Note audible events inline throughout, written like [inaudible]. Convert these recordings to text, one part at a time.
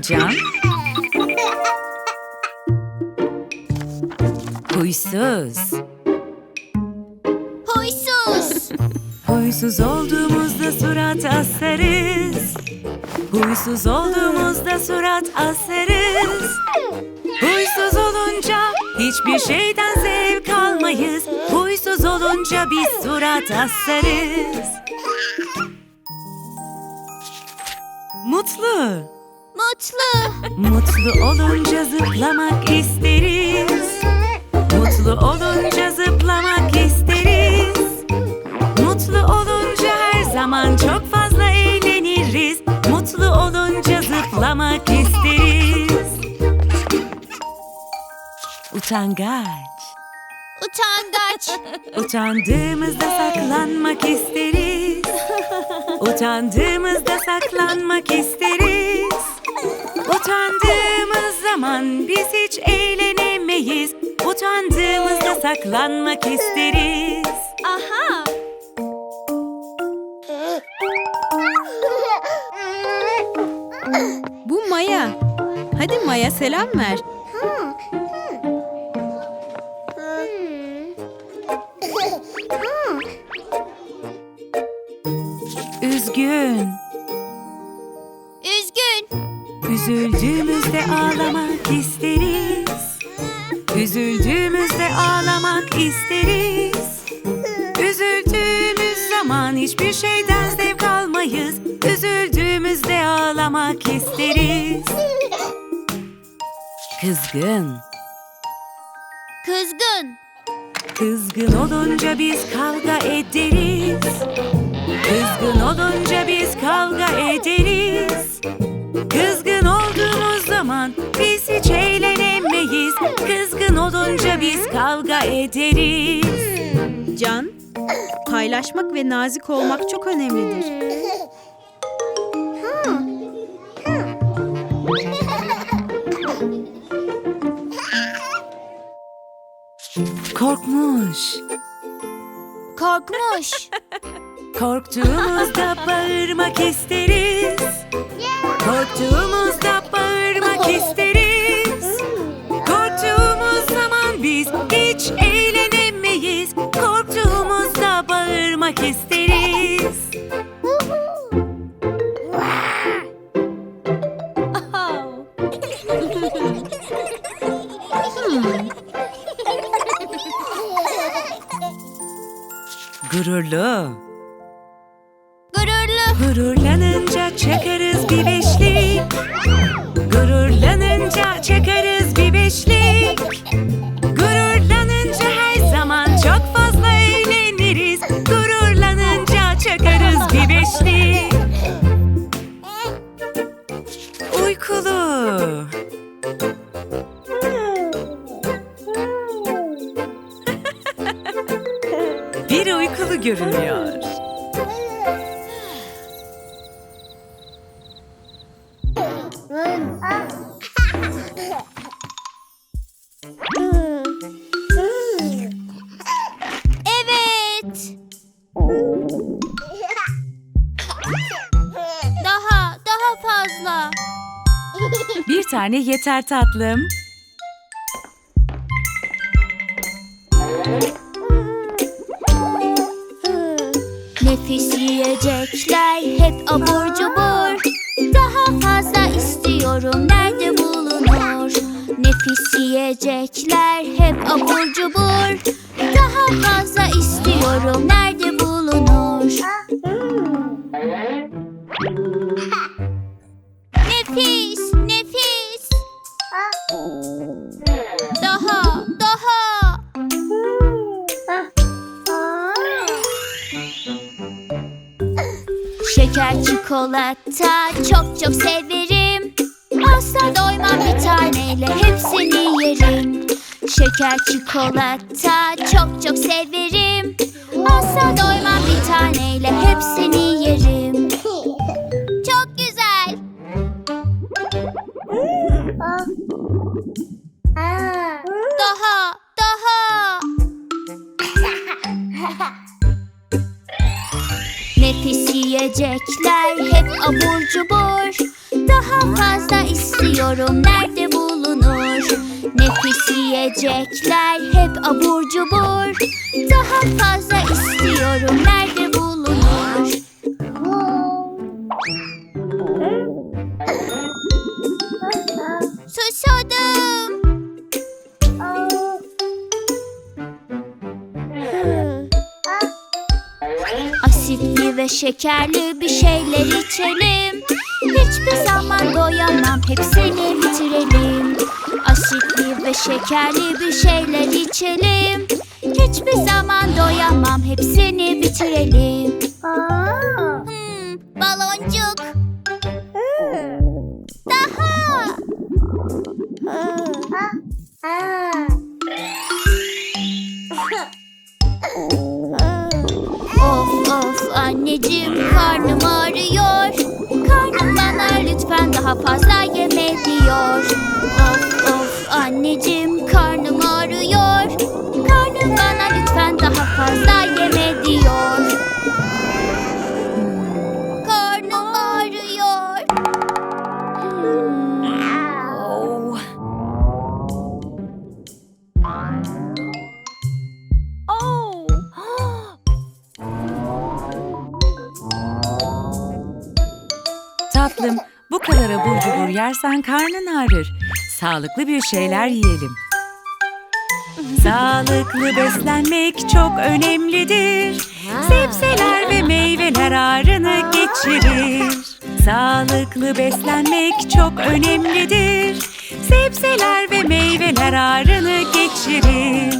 Can. Huysuz. Huysuz. Huysuz olduğumuzda surat asarız. Huysuz olduğumuzda surat asarız. Huysuz olunca hiçbir şeyden zevk almayız. Huysuz olunca biz surat asarız. Mutlu. Mutlu. Mutlu olunca zıplamak isteriz. Mutlu olunca zıplamak isteriz. Mutlu olunca her zaman çok fazla eğleniriz. Mutlu olunca zıplamak isteriz. Utangaç. Utangaç. Utandığımızda saklanmak isteriz. Utandığımızda saklanmak isteriz. Utandığımız zaman biz hiç eğlenemeyiz. Utandığımızda saklanmak isteriz. Aha. Bu Maya. Hadi Maya selam ver. Üzgün. Üzgün. Üzüldüğümüzde ağlamak isteriz. Üzüldüğümüzde ağlamak isteriz. Üzüldüğümüz zaman hiçbir şeyden zevk almayız. Üzüldüğümüzde ağlamak isteriz. Kızgın. Kızgın. Kızgın olunca biz kavga ederiz. Kızgın olunca biz kavga ederiz. Kızgın olduğumuz zaman biz hiç eğlenemeyiz. Kızgın olunca biz kavga ederiz. Can, paylaşmak ve nazik olmak çok önemlidir. Korkmuş. Korkmuş. [laughs] Korktuğumuzda bağırmak isteriz. Korktuğumuzda bağırmak isteriz. Korktuğumuz zaman biz hiç eğlenemeyiz. Korktuğumuzda bağırmak isteriz. [laughs] Gururlu. Evet. Daha, daha fazla. Bir tane yeter tatlım. Nefis yiyecekler hep abur cubur. Nefis yiyecekler hep abur cubur. Daha fazla istiyorum nerede bulunur? Nefis, nefis. Daha, daha. Şeker çikolata çok çok severim Asla doymam bir taneyle hepsini yerim. Şeker çikolata çok çok severim. Asla doymam bir taneyle hepsini yerim istiyorum nerede bulunur. Nefis yiyecekler hep abur cubur. Daha fazla istiyorum nerede bulunur. Susadım. Asitli ve şekerli bir şeyler içelim Hiçbir zaman doyamam. Hepsini bitirelim. Asitli ve şekerli bir şeyler içelim. Hiçbir zaman doyamam. Hepsini bitirelim yersen karnın ağrır. Sağlıklı bir şeyler yiyelim. Sağlıklı beslenmek çok önemlidir. Sebzeler ve meyveler ağrını geçirir. Sağlıklı beslenmek çok önemlidir. Sebzeler ve meyveler ağrını geçirir.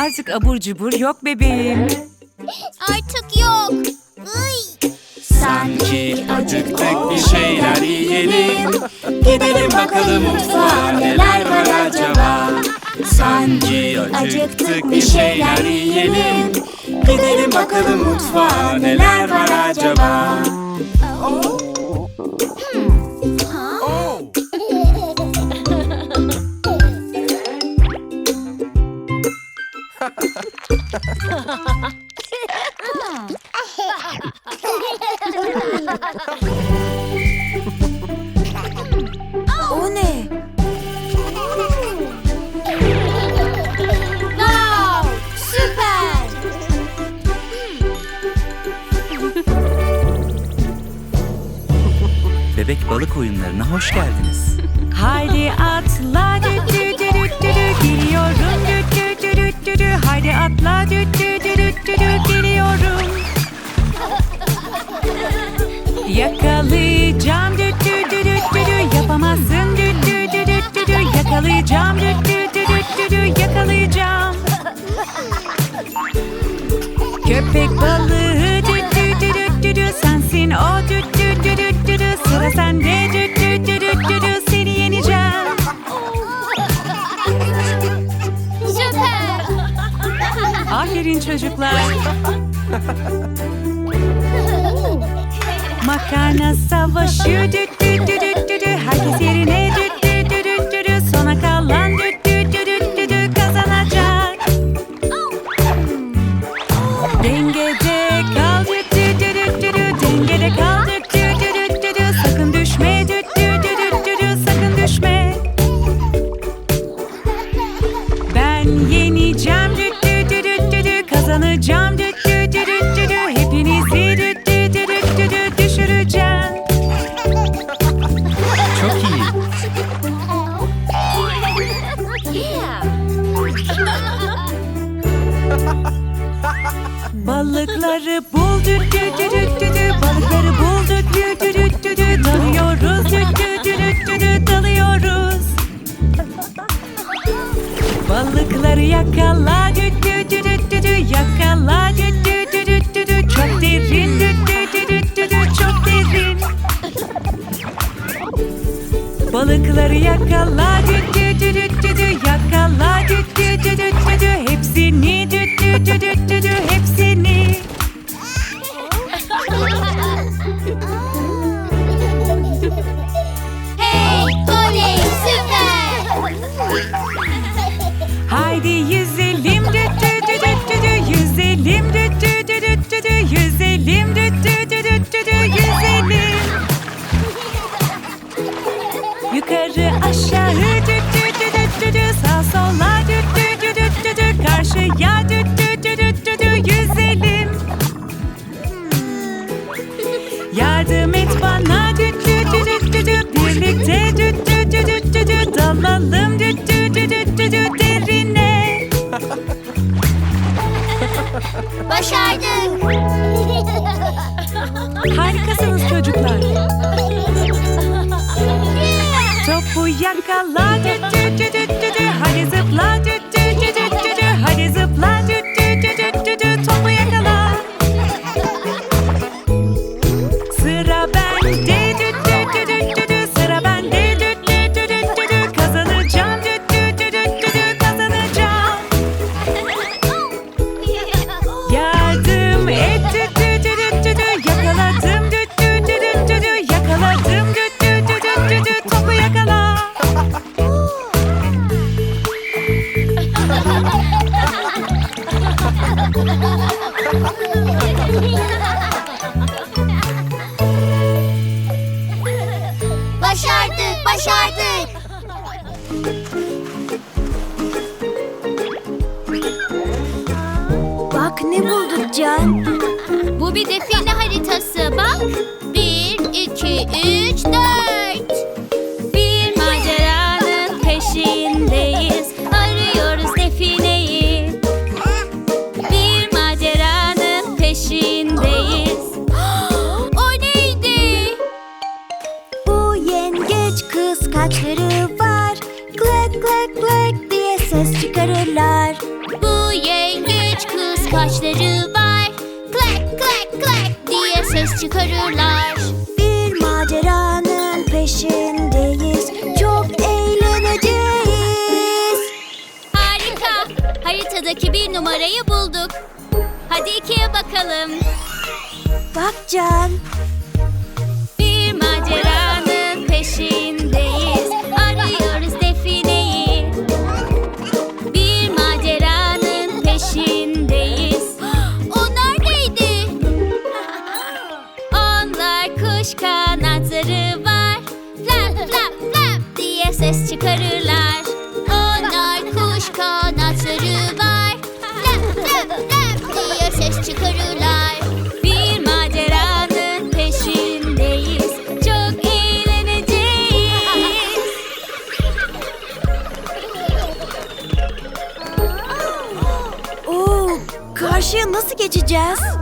Artık abur cubur yok bebeğim. Artık yok. Sanki acıktık bir şeyler yiyelim. Gidelim bakalım mutfağa neler var acaba? Sanki acıktık bir şeyler yiyelim. Gidelim bakalım mutfağa neler var acaba [laughs] [laughs] [laughs] O ne? Wow, süper. Bebek balık oyunlarına hoş geldiniz Haydi atla dü dü dü dü dü dü geliyorum dü dü dü dü dü dü haydi atla dü dü Yakalayacağım dü dü dü dü dü dü yapamazsın dü dü dü dü dü dü yakalayacağım dü dü dü dü dü dü yakalayacağım Köpek balığı dü dü dü dü dü dü sensin o dü dü dü dü dü dü sıra sende dü dü dü dü dü dü seni yeneceğim Süper. Aferin çocuklar Makarna savaşı. Dü dü dü dü dü dü herkes yerine Balıkları yakala Başardık. [laughs] Harikasınız çocuklar. [laughs] Topu yakala. Tüt tüt tüt. iki, üç, dört. Bir maceranın peşindeyiz. Arıyoruz defineyi. Bir maceranın peşindeyiz. [gasps] o neydi? Bu yengeç kız kaçları var. Glak glak glak diye ses çıkarırlar. Bu yengeç kız kaçları var. Klak klak klak diye ses çıkarırlar peşindeyiz. Çok eğleneceğiz. Harika. Haritadaki bir numarayı bulduk. Hadi ikiye bakalım. Bak Can ses çıkarırlar. Onlar kuş kanatları var. Lep lep lep diye ses çıkarırlar. Bir maceranın peşindeyiz. Çok eğleneceğiz. Oo, karşıya nasıl geçeceğiz?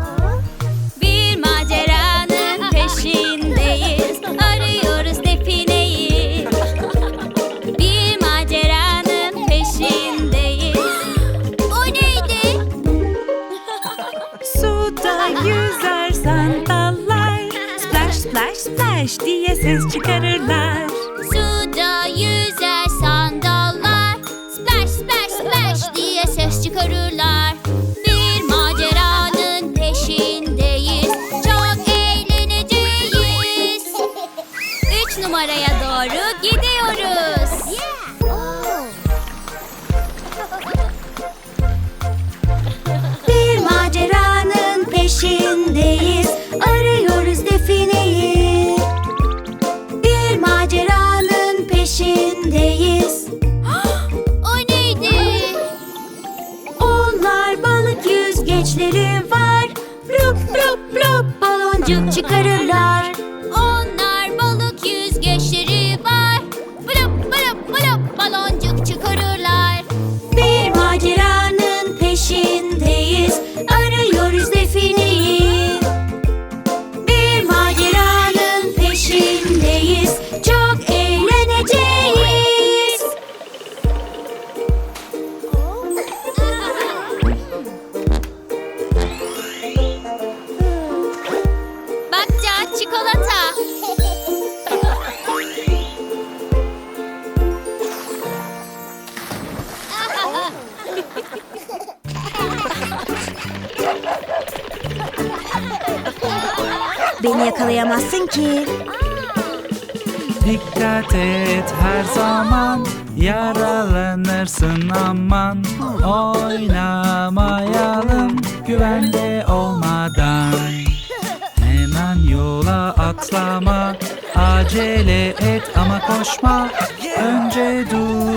sister get her.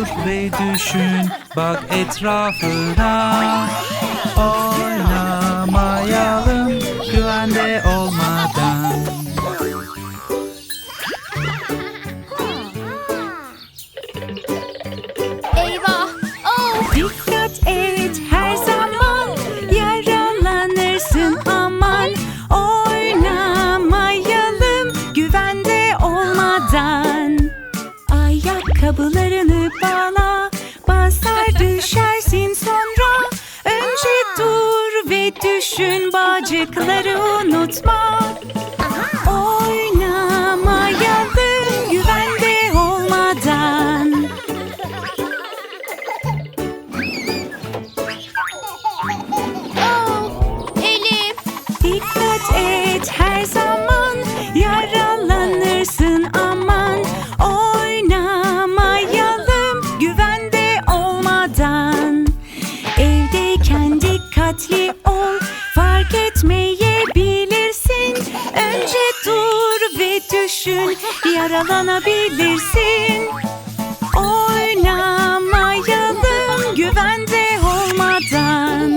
Otur ve düşün bak etrafına. Or yaralanabilirsin Oynamayalım güvende olmadan.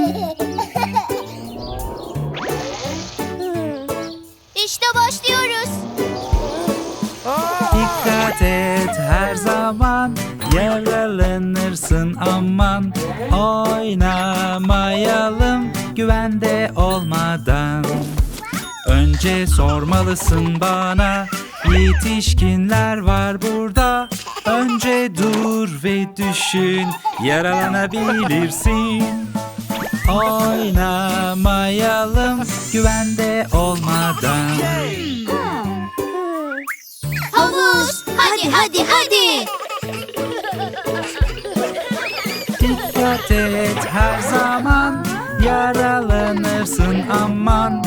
İşte başlıyoruz. Dikkat et her zaman Yaralanırsın aman. Oynamayalım güvende olmadan. Önce sormalısın bana Yetişkinler var burada. Önce dur ve düşün. Yaralanabilirsin. Oynamayalım. Güvende olmadan. Havuz. Hadi hadi hadi. Dikkat et her zaman. Yaralanırsın aman.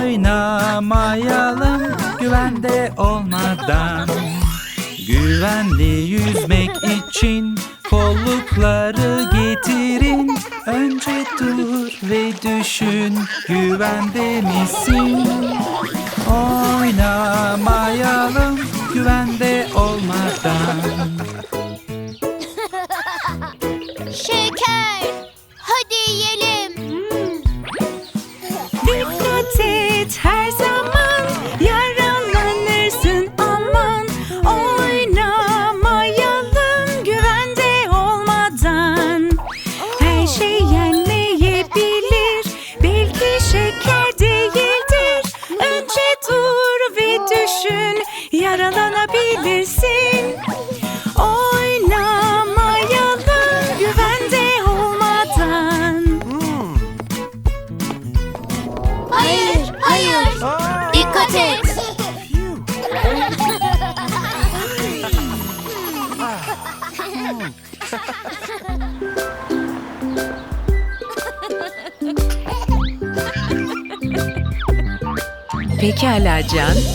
Oynamayalım güvende olmadan Güvenli yüzmek için kollukları getirin Önce dur ve düşün güvende misin? Oynamayalım güvende olmadan Şeker. Hadi yiyelim.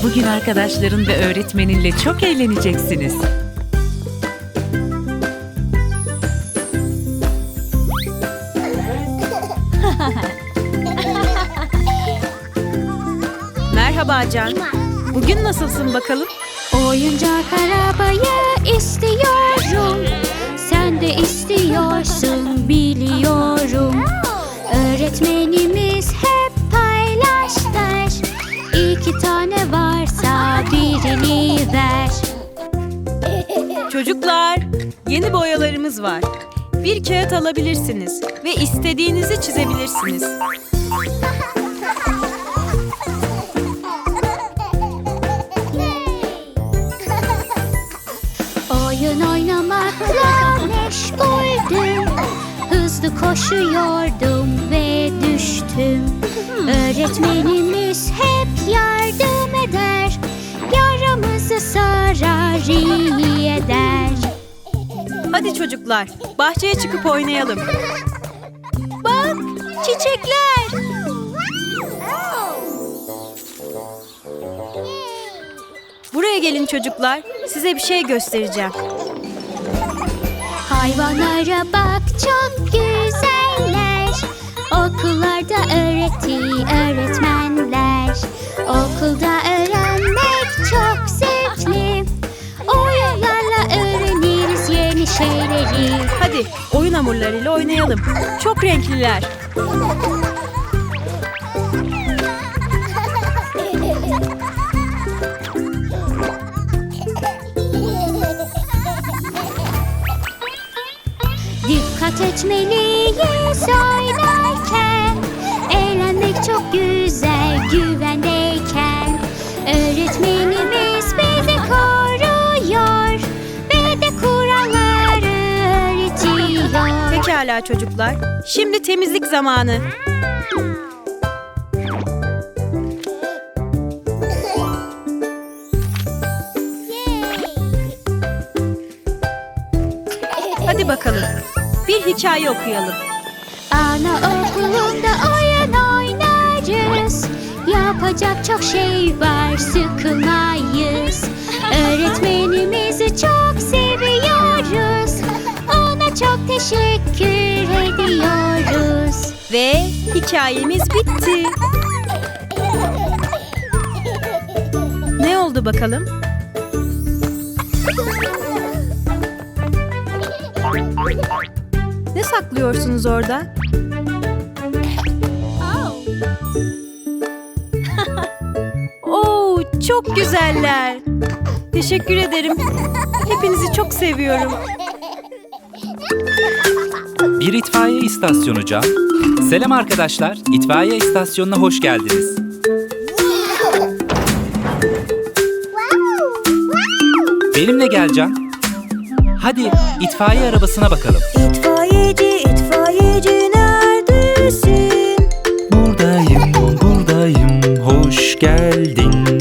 Bugün arkadaşların ve öğretmeninle çok eğleneceksiniz. Merhaba Can. Bugün nasılsın bakalım? Oyuncak arabayı istiyorum. Sen de istiyorsun biliyorum. Öğretmenimiz ver. Çocuklar, yeni boyalarımız var. Bir kağıt alabilirsiniz ve istediğinizi çizebilirsiniz. Oyun oynamakla meşguldüm Hızlı koşuyordum ve düştüm Öğretmenimiz hep yardım eder Yaramızı sarar iyi eder Hadi çocuklar, bahçeye çıkıp oynayalım. Bak, çiçekler. Buraya gelin çocuklar, size bir şey göstereceğim. Hayvanlara bak çok güzeller Okullarda öğrettiği öğretmenler Okulda öğrenmek çok zevkli şeyleri Hadi, oyun hamurlarıyla oynayalım. Çok renkliler. Dikkat etmeliyiz oynarken Eğlenmek çok güzel pekala çocuklar. Şimdi temizlik zamanı. Hadi bakalım. Bir hikaye okuyalım. Ana okulunda oyun oynarız. Yapacak çok şey var sıkılmayız. Öğretmenimizi çok seviyoruz. Ona çok teşekkür ediyoruz Ve hikayemiz bitti. Ne oldu bakalım? Ne saklıyorsunuz orada? [laughs] Oo, çok güzeller. Teşekkür ederim. Hepinizi çok seviyorum. Bir itfaiye istasyonu Can. Selam arkadaşlar, itfaiye istasyonuna hoş geldiniz. Benimle gel Can. Hadi itfaiye arabasına bakalım. İtfaiyeci, itfaiyeci neredesin? Buradayım, buradayım, hoş geldin.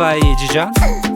Bakalım itfaiyeci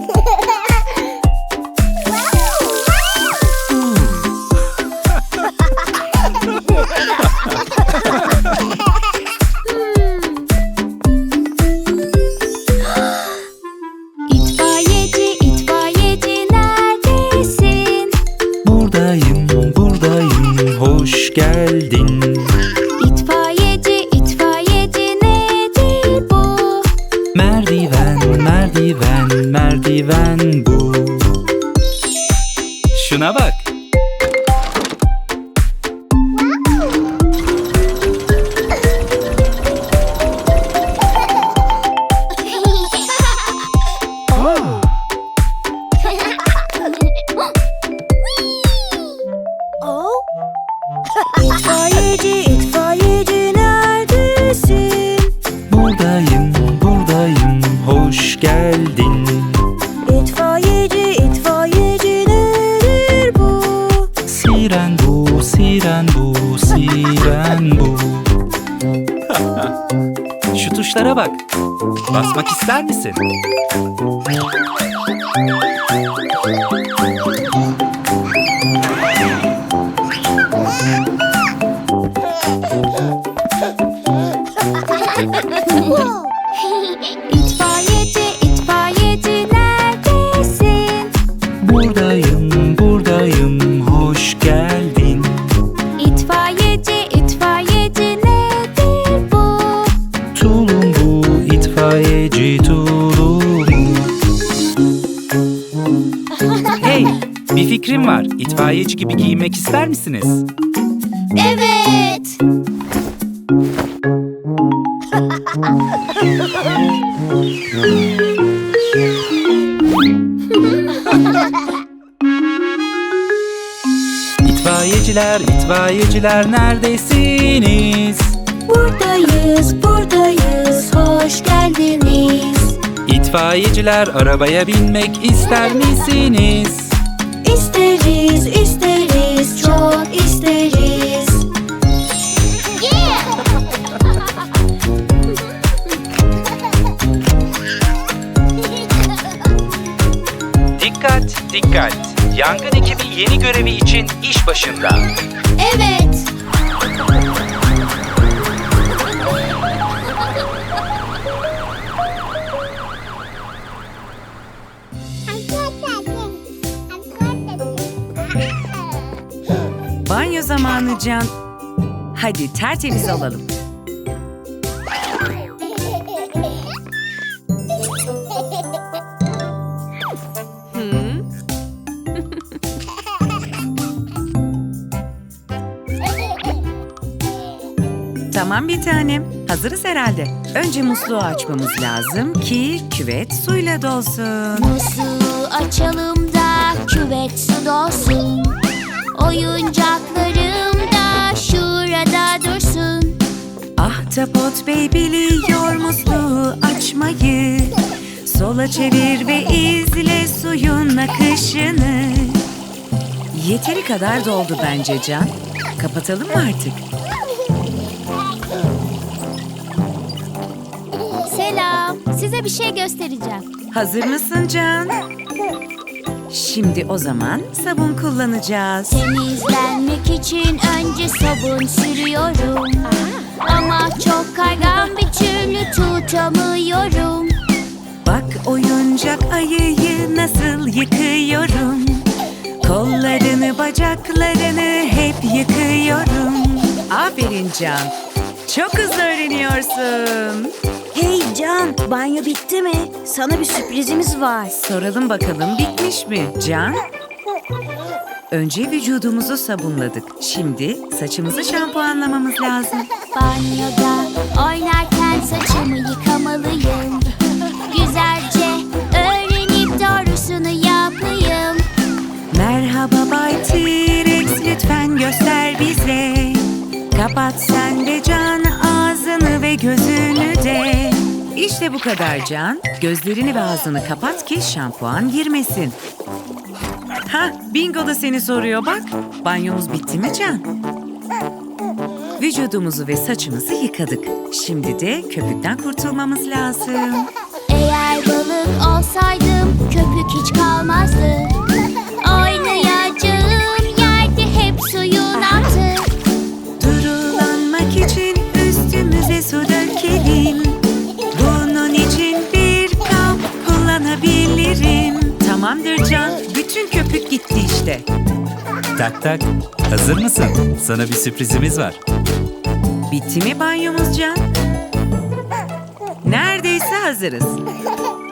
Basmak ister misin? Fikrim var. İtfaiyeci gibi giyinmek ister misiniz? Evet. İtfaiyeciler, itfaiyeciler neredesiniz? Buradayız, buradayız. Hoş geldiniz. İtfaiyeciler arabaya binmek ister misiniz? Dikkat. Yangın ekibi yeni görevi için iş başında. Evet. Banyo zamanı Can. Hadi tertemiz olalım. Tamam bir tanem. Hazırız herhalde. Önce musluğu açmamız lazım ki küvet suyla dolsun. Musluğu açalım da küvet su dolsun. Oyuncaklarım da şurada dursun. Ahtapot Bey biliyor musluğu açmayı. Sola çevir ve izle suyun akışını. Yeteri kadar doldu bence Can. Kapatalım mı artık? Size bir şey göstereceğim. Hazır mısın Can? Şimdi o zaman sabun kullanacağız. Temizlenmek için önce sabun sürüyorum Ama çok kaygan bir türlü tutamıyorum Bak oyuncak ayıyı nasıl yıkıyorum. Kollarını, bacaklarını hep yıkıyorum. Aferin Can. Çok hızlı öğreniyorsun. Hey Can, banyo bitti mi? Sana bir sürprizimiz var. Soralım bakalım bitmiş mi Can? Önce vücudumuzu sabunladık. Şimdi saçımızı şampuanlamamız lazım. Banyoda oynarken saçımı yıkamalıyım Güzelce öğrenip doğrusunu yapayım Merhaba Bay T-Rex lütfen göster bize. Kapat sen de Can ağzını ve gözünü de. İşte bu kadar Can. Gözlerini ve ağzını kapat ki şampuan girmesin. Ha, Bingo da seni soruyor bak. Banyomuz bitti mi Can? Vücudumuzu ve saçımızı yıkadık. Şimdi de köpükten kurtulmamız lazım. Eğer balık olsaydım köpük hiç kalmazdı Köpük gitti işte. Tak tak. Hazır mısın? Sana bir sürprizimiz var. Bitti mi banyomuz Can? Neredeyse hazırız.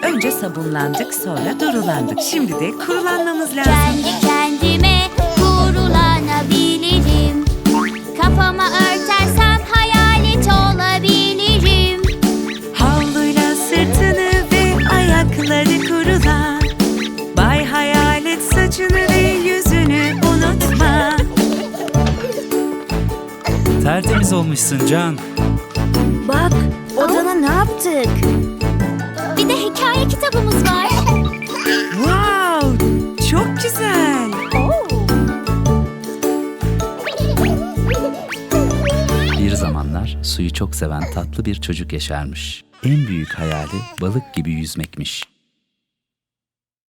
Önce sabunlandık sonra durulandık. Şimdi de kurulanmamız lazım. Kendi kendime kurulanabilirim Kafama örtersem hayalet olabilirim Tertemiz olmuşsun Can. Bak, odana ne yaptık? Bir de hikaye kitabımız var Wow! Çok güzel. Bir zamanlar suyu çok seven tatlı bir çocuk yaşarmış. En büyük hayali balık gibi yüzmekmiş.